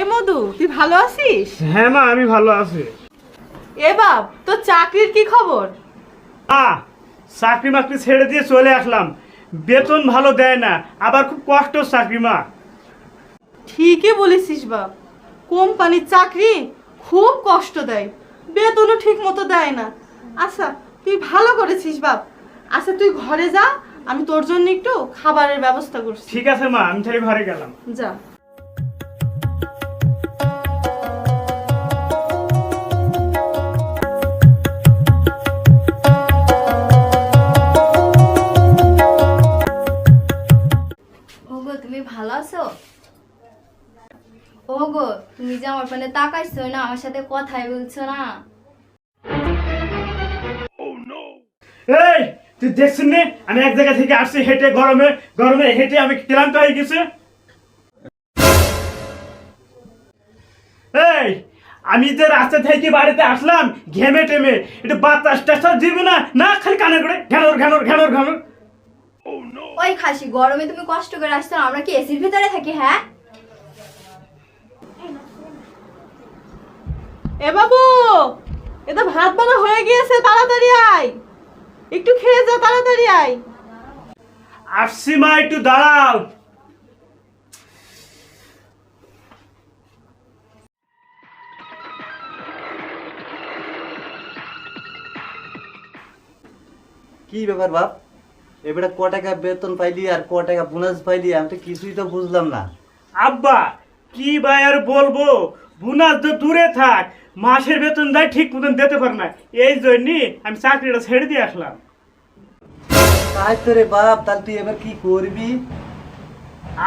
এ মধু তুই ভালো আছিস? হ্যাঁ মা আমি ভালো আছি। এ বাপ তোর চাকরির কি খবর? মা চাকরি মাকরি ছেড়ে দিয়ে চলে আসলাম। বেতন ভালো দেয় না আবার খুব কষ্ট চাকরি মা। ঠিকই বলেছিস বাপ। কোম্পানির চাকরি খুব কষ্ট দেয় বেতনও ঠিক মতো দেয় না। আচ্ছা তুই ভালো করেছিস বাপ। আচ্ছা তুই ঘরে যা আমি তোর জন্য একটু খাবারের ব্যবস্থা করছি। ঠিক আছে মা আমি তাহলে ঘরে গেলাম। যা। ওগো তুমি যে আমার মানে তাকাইছো না আমার সাথে কথাই বলছো না। এই তুই দেখছিস নে আমি এক জায়গা থেকে আসছি হেঁটে গরমে গরমে হেঁটে আমি ক্লান্ত হয়ে গেছে। এই আমি যে রাস্তা থেকে বাড়িতে আসলাম ঘেমে টেমে একটু বাতাস টাতাস দিবি না? না খালি কানে করে ঘ্যানোর ঘ্যানোর ঘ্যানোর ঘ্যানোর। ওই খাসি গরমে তুমি কষ্ট করে আসছো না, আমরা কি এসির ভিতরে থাকি হ্যাঁ? এ বাবু এটা ভাত বানা হয়ে গিয়েছে তাড়াতাড়ি আয়। একটু খেয়ে যা তাড়াতাড়ি আয়। আসছি মা একটু দাঁড়াও। কি ব্যাপার বাপ? এবারে ক টাকা বেতন পাইলি আর ক টাকা বোনাস পাইলি আমি তো কিছুই তো বুঝলাম না। আব্বা কি ভাই আর বলব? বোনাস তো দূরে থাক মাসের বেতন দেয় ঠিক মতন দিতে পারে না। এই জন্যই আমি চাকরিটা ছেড়ে দিয়ে আসলাম। তাই তো রে বাপ তাহলে তুই এবার কি করবি?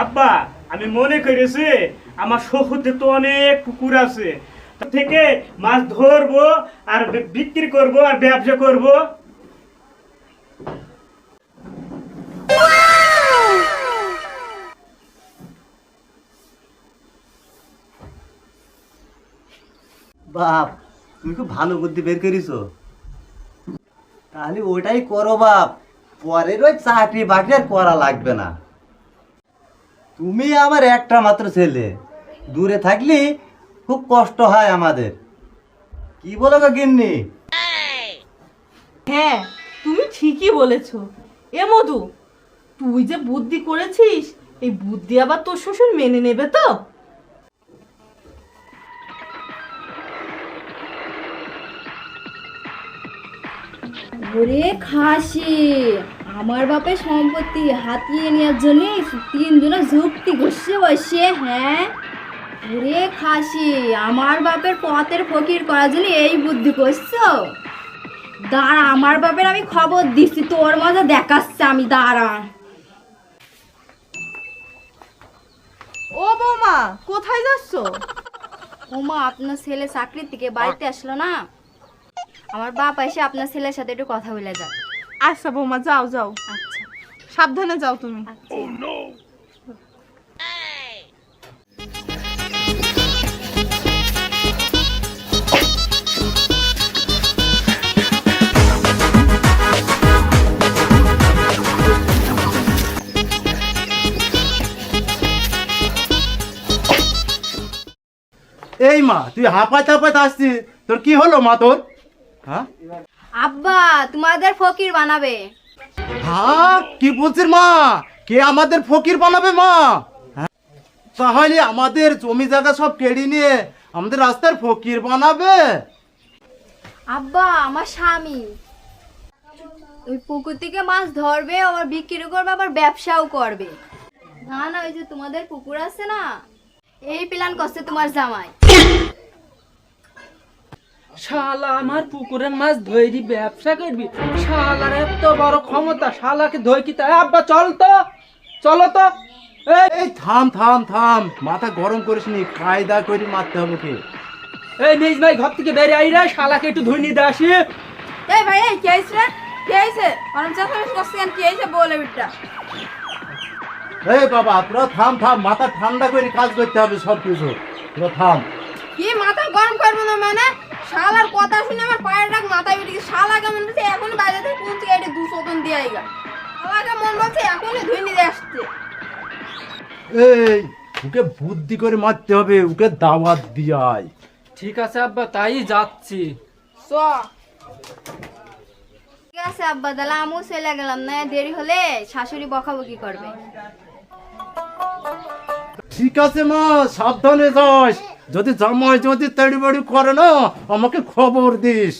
আব্বা আমি মনে করেছি আমার শহুরতে তো অনেক পুকুর আছে। থেকে মাছ ধরবো আর বিক্রি করব আর ব্যবসা করব। বাপ, তুমি খুব ভালো বুদ্ধি বের করিছো। তাহলে ওটাই করো বাপ, পরের ওই চাকরি বাকরি আর করা লাগবে না। তুমি আমার একটা মাত্র ছেলে, দূরে থাকলে খুব কষ্ট হয় আমাদের। কি বলো গো গিন্নি? হ্যাঁ তুমি ঠিকই বলেছ। এ মধু, তুই যে বুদ্ধি করেছিস, এই বুদ্ধি আবার তোর শ্বশুর মেনে নেবে তো? ওরে খাসি আমার বাপের সম্পত্তি হাতিয়ে নেওয়ার জন্য তিনজনে যুক্তি ঘষে বসে হ্যাঁ? ওরে খাসি আমার বাপের পথের ফকির করার জন্য এই বুদ্ধি করছ? দাঁড়া আমার বাপের আমি খবর দিচ্ছি তোর মজা দেখাচ্ছে আমি দাঁড়া। ও বৌমা কোথায় যাচ্ছ? ওমা আপনার ছেলে চাকরির থেকে বাড়িতে আসলো না? আমার বাপ এসে আপনার ছেলের সাথে একটু কথা বলে যাক। আচ্ছা বৌমা যাও যাও। আচ্ছা। সাবধানে যাও তুমি। আচ্ছা। এই মা তুই হাঁপাইতে হাঁপাইতে আসছিস তোর কি হলো মা তোর? হ্যাঁ? আব্বা তোমাদের ফকির বানাবে। হ্যাঁ? কি বলছিস মা? কে আমাদের ফকির বানাবে মা? হ্যাঁ? তাহলে আমাদের জমি জায়গা সব কেড়ে নিয়ে আমাদের রাস্তার ফকির বানাবে। আব্বা আমার স্বামী। ওই পুকুর থেকে মাছ ধরবে আবার বিক্রি করবে আবার ব্যবসাও করবে। না না ওই যে তোমাদের পুকুর আছে না এই প্ল্যান করছে তোমার জামাই। শালা আমার পুকুরের মাছ ধৈরি ব্যবসা করবি? শালার এত বড় ক্ষমতা শালাকে ধই কি তাই? আব্বা চল তো চলো তো। এই থাম থাম থাম। মাথা গরম করিস নি কায়দা করে মারতে হবে কি? এই নিজ ভাই ঘর থেকে বেরিয়ে আই রে শালাকে একটু ধুই নিয়ে আসি। এই ভাই এই কে আইছে রে? কে আইছে? কর্মচারী সাহেব করছে কেন? কে আইছে বলে বিটটা এই বাবা তোরা থাম থাম। মাথা ঠান্ডা করে কাজ করতে হবে সব কিছু তোরা থাম। কি মাথা গরম করবে না মানে? শালার কথা শুনে আমার পায়ের রাখ মাথায় উঠে গেছে। শালা কেমন বলছে এখন বাজে থেকে কোন থেকে দুশো টন দিয়ে আইগা। শালাকে মন বলছে এখনই ধুই নিয়ে আসছে। এই ওকে বুদ্ধি করে মারতে হবে ওকে দাওয়াত দিয়াই ঠিক আছে আব্বা তাই যাচ্ছি। চ। ঠিক আছে আব্বা তাহলে আমিও চলে গেলাম না দেরি হলে শাশুড়ি বকাবকি করবে। ঠিক আছে মা সাবধানে যাস। যদি জামাই যদি তাড়ি বাড়ি করে না আমাকে খবর দিস।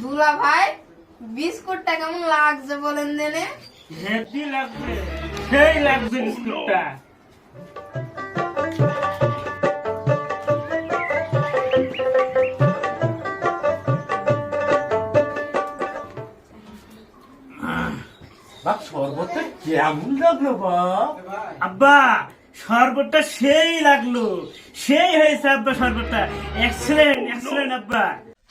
দুলা ভাই বিস্কুটটা কেমন লাগছে বলেন দেনে? হেভি লাগবে সেই লাগবে বিস্কুটটা। কেমন লাগল বাপ? আব্বা শরবতটা সেই লাগল। সেই হয়েছে আব্বা শরবতটা। এক্সেলেন্ট এক্সেলেন্ট আব্বা।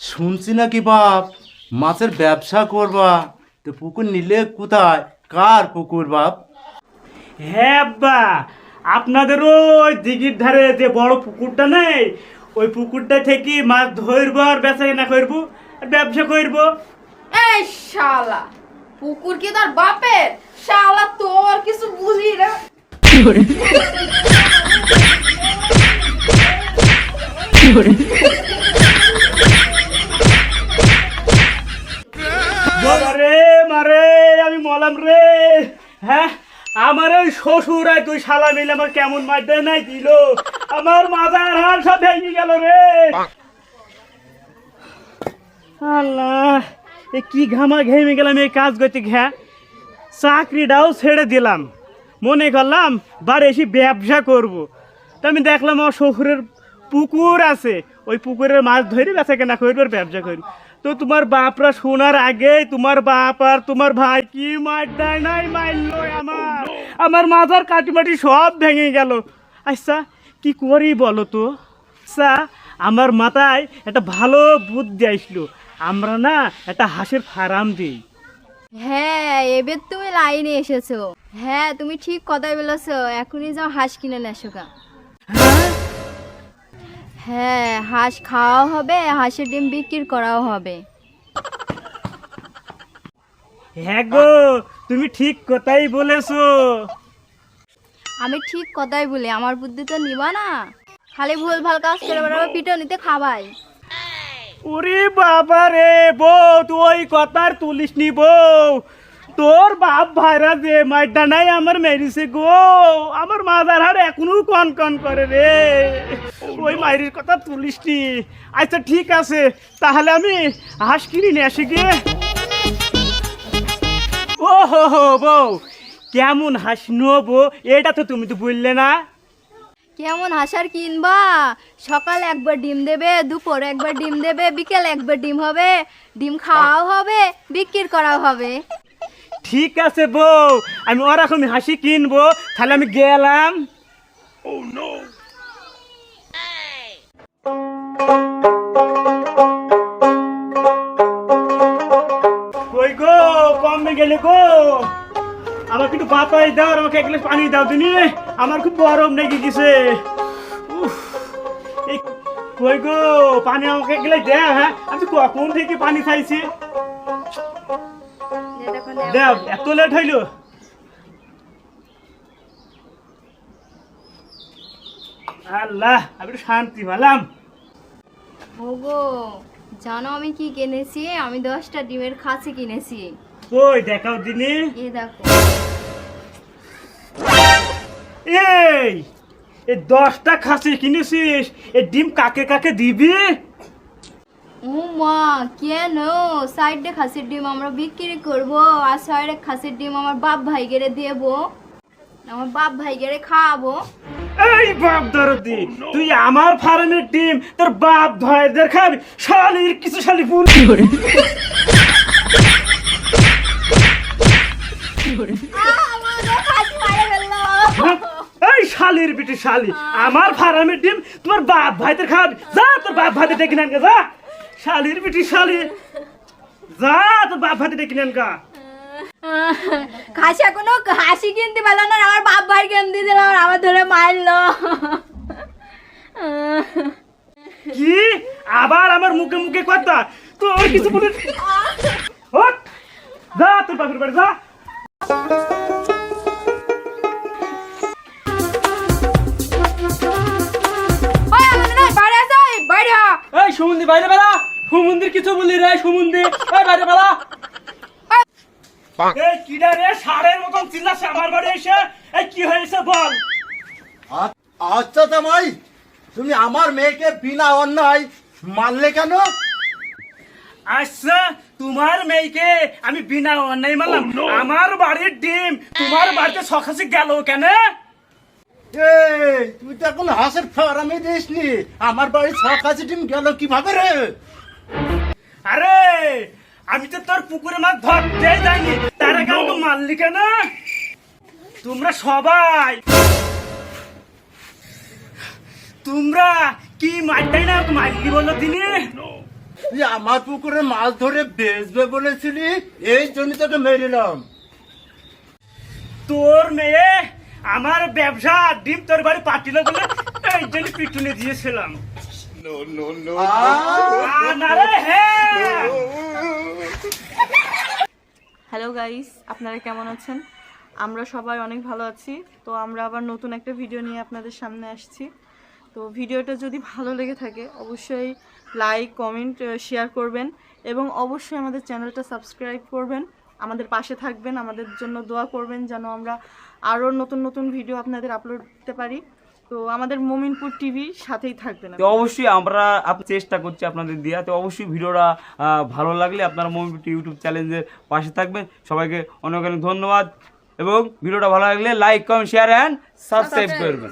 শুনছি নাকি বাপ? মাছের ব্যবসা করবা। তো পুকুর নিলে কোথায়? কার পুকুর বাপ? হ্যাঁ আব্বা আপনাদের ওই দিঘির ধারে যে বড় পুকুরটা নেই ওই পুকুরটা থেকে মাছ ধরবো আর বেচা কেনা করব আর ব্যবসা করব। এই শালা। পুকুর কি তার বাপের? শালা তোর কিছু বুঝি বাবা রে মারে আমি মলাম রে। হ্যাঁ আমার ওই শ্বশুর আর তুই শালা মিলে আমার কেমন নাই দিল? আমার মাজার হার সব ভেঙে গেল রে। আল্লাহ এ কি ঘামা ঘেমে গেলাম এই কাজ করতে ঘ্যা। চাকরিটাও ছেড়ে দিলাম। মনে করলাম, বাড়ি এসে ব্যবসা করব। তা আমি দেখলাম আমার শ্বশুরের পুকুর আছে। ওই পুকুরের মাছ ধরে বেচা কেনা করব আর ব্যবসা করব তো তোমার বাপরা শোনার আগে তোমার বাপ আর তোমার ভাই কি মার দেয় নাই মারলো আমার। আমার মাথার কাটিমাটি সব ভেঙে গেল। আচ্ছা কি করি বলো তো? আচ্ছা আমার মাথায় একটা ভালো বুদ্ধি আসলো। আমরা না একটা হাঁসের ফার্ম দিই। হ্যাঁ এবার তুমি লাইনে এসেছ। হ্যাঁ তুমি ঠিক কথাই বলেছ। এখনই যাও হাঁস কিনে নেসো গা। হ্যাঁ? হাঁস খাওয়াও হবে হাঁসের ডিম বিক্রি করাও হবে। হ্যাঁ গো তুমি ঠিক কথাই বলেছ। আমি ঠিক কথাই বলি আমার বুদ্ধি তো নিবা না। খালি ভুল ভালো কাজ করে বেড়াবে পিঠে নিতে খাবাই। ওরে বাবা রে বউ, তুই ওই কথার তুলিস নি বউ। তোর বাপ ভাইরা যে মাইটা নাই আমার মেরিছে গো। আমার মাদার হার এখনও কন কন করে রে। ওই মায়ের কথা তুলিস নি। আচ্ছা ঠিক আছে, তাহলে আমি হাঁস কিনি নিয়ে আসি গিয়ে ও হো হো বউ, কেমন হাঁস নেব এটা তো তুমি তো বললে না। কেমন হাসার কিনবা সকাল একবার ডিম দেবে দুপুরে একবার ডিম দেবে বিকেলে একবার ডিম হবে ডিম খাওয়াও হবে বিক্রি করাও হবে। ঠিক আছে বউ আমি ওরকম হাসি কিনবো তাহলে আমি গেলাম। কই গো কমে গেলে গো? আমাকে একটু বাতাই দাও আর আমাকে এক গ্লাস পানি দাও তুমি। আমার খুব গরম লেগে গেছে। কই গো পানি আমাকে এক গ্লাস দেও হ্যাঁ? আমি কখন থেকে পানি চাইছি দেও এত লেট হইল। আল্লাহ আমি একটু শান্তি পেলাম। ওগো জানো আমি কি কিনেছি? আমি দশটা ডিমের খাসি কিনেছি। কই দেখাও দিনি। এ দেখো। এই এই দশটা খাসি কিনেছিস? এই ডিম কাকে কাকে দিবি? ও মা কেন? সাইডে খাসির ডিম আমরা বিক্রি করব আর সাইডে খাসির ডিম আমার বাপ ভাই গেড়ে দেবো। আমার বাপ ভাই গেড়ে খাওয়াবো। এই বাপ দরদি তুই আমার ফার্মের ডিম তোর বাপ ভাইদের খাবি? শালির কিছু শালি পুর এই শালির বিটি শালি। আমার ফার্মের ডিম তোমার বাপ ভাইদের খাবি যা তোর বাপ ভাইদের ডেকে নেন যা। শালির বিটি শালি। যা তোর বাপ ভাইদের ডেকে নেন গা খাসি এখনও হাসি কিনতে পারল না আমার বাপ ভাই কিনতে দিল আর আমার ধরে মারলো। কি? আবার আমার মুখে মুখে কথা? তোর কিছু বলে! যা তোর বাপের বাড়ি যা। সুমন্দি বাইরে বেলা সুমন্দির কিছু বলি রে সুমন্দি বাইরে বেলা এই কিডা রে সারের মতন চিল্লাছে আমার বাড়ি এসে। এই কি হয়েছে বল? আচ্ছা তুমি আমার মেয়েকে বিনা অন্যায় মারলে কেন? আচ্ছা তোমার মেয়েকে আমি বিনা অন্যায় মানলাম আমার বাড়ির ডিম তোমার বাড়িতে সকাশে গেল কেন? এই তুই তো এখন হাঁসের ফার্মে দিসনি। আমার বাড়ি ছকাশি ডিম গেল কীভাবে রে? আরে আমি তো তোর পুকুরে মাছ ধরতে যাইনি। তার আগে আমাকে মারলি কেন? তোমরা সবাই তোমরা কি মারটাই না মারলি বলো দিনে? আমার পুকুরে মাছ ধরে বেচবে বলেছিলি এই জন্য তোকে মেরিলাম। তোর মেয়ে আমার ব্যবসা ডিম তোর বাড়ি পাঠিল বলে এই জন্য পিটুনে দিয়েছিলাম। না রে, হ্যাঁ হ্যালো গাইস আপনারা কেমন আছেন? আমরা সবাই অনেক ভালো আছি। তো আমরা আবার নতুন একটা ভিডিও নিয়ে আপনাদের সামনে আসছি। তো ভিডিওটা যদি ভালো লেগে থাকে অবশ্যই লাইক কমেন্ট শেয়ার করবেন এবং অবশ্যই আমাদের চ্যানেলটা সাবস্ক্রাইব করবেন। আমাদের পাশে থাকবেন আমাদের জন্য দোয়া করবেন যেন আমরা আরও নতুন নতুন ভিডিও আপনাদের আপলোড করতে পারি। তো আমাদের মোমিনপুর টিভি সাথেই থাকবেন তো অবশ্যই আমরা আপ- চেষ্টা করছি আপনাদের দেওয়া তো অবশ্যই ভিডিওটা ভালো লাগলে আপনারা মোবিটি ইউটিউব চ্যানেলের পাশে থাকবেন। সবাইকে অনেক অনেক ধন্যবাদ। এবং ভিডিওটা ভালো লাগলে like comment share and subscribe করবেন